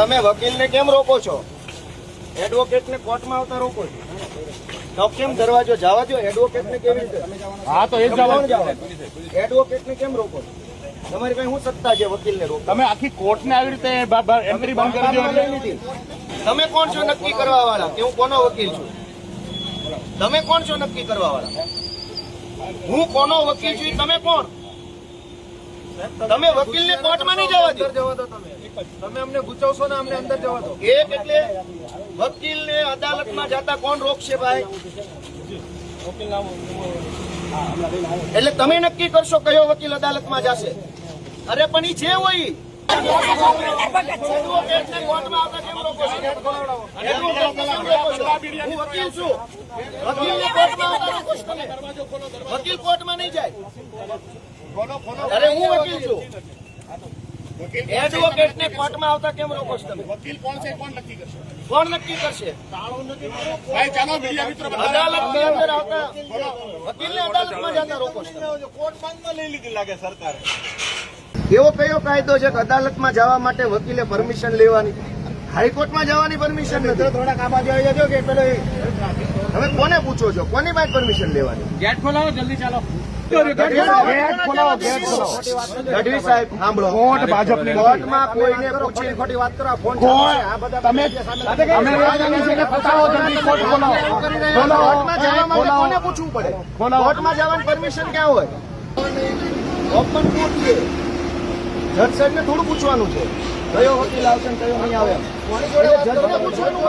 તમે વકીલને કેમ રોકો છો? એડવોકેટને કોર્ટમાં આવતા રોકો છો. તો કેમ દરવાજો જવા દો એડવોકેટને કેવી રીતે? હા તો એ જ એડવોકેટને કેમ રોકો છો? તમારી પાસે શું સત્તા છે વકીલને રોકો તમે આખી કોર્ટને આવી રીતે એન્ટ્રી બંધ કરી દો તમે કોણ છો નક્કી કરવા વાળા કે હું કોનો વકીલ છું? તમે કોણ છો નક્કી કરવા વાળા હું કોનો વકીલ છું? તમે કોણ? તમે વકીલને કોર્ટમાં નહીં જવા દો. જવા દો તમે તમે અમને ગુચાવશો ને અમને અંદર જવા દો. એક એટલે વકીલને અદાલતમાં જતા કોણ રોકશે ભાઈ? એટલે તમે નક્કી કરશો કયો વકીલ અદાલતમાં જશે? અરે પણ ઈ જે હોય વકીલ કોર્ટમાં વકીલ કોર્ટમાં નહીં જાય. અરે હું વકીલ છું. એડવોકેટને કોર્ટમાં આવતા કેમ રોકો છો તમે? વકીલ કોણ છે? કોણ નક્કી કરશે? કોણ નક્કી કરશે? ભાઈ ચાલો મીડિયા મિત્રો બધા. અદાલતની અંદર આવતા વકીલને અદાલતમાં જતા રોકો છો કોર્ટ બંધમાં લઈ લીધી લાગે સરકારે. એવો કયો કાયદો છે કે અદાલતમાં જવા માટે વકીલે પરમિશન લેવાની? હાઈકોર્ટમાં જવાની પરમિશન નથી. થોડાક આમાં જોઈ જજો કે પેલો તમે કોને પૂછો છો? કોની પાસે પરમિશન લેવાની? ગેટ ખોલાવો જલ્દી ચાલો. ગઢવી સાહેબ સાંભળો. કોર્ટ ભાજપની નથી. કોઈને પૂછી ખોટી વાત કરો ફોન ચાલુ છે. આ બધા તમે અમે રાજ્યની છે ને ફસાવો જલ્દી કોર્ટ ખોલાવો ખોલાવો કોર્ટમાં જવા માટે કોને પૂછવું પડે? ખોલાવો. જવાની પરમિશન ક્યાં હોય? ઓપન કોર્ટ છે. જજ સાહેબ થોડું પૂછવાનું છે. કયો વકીલ આવશે કયો નહીં આવે જજને પૂછવાનું.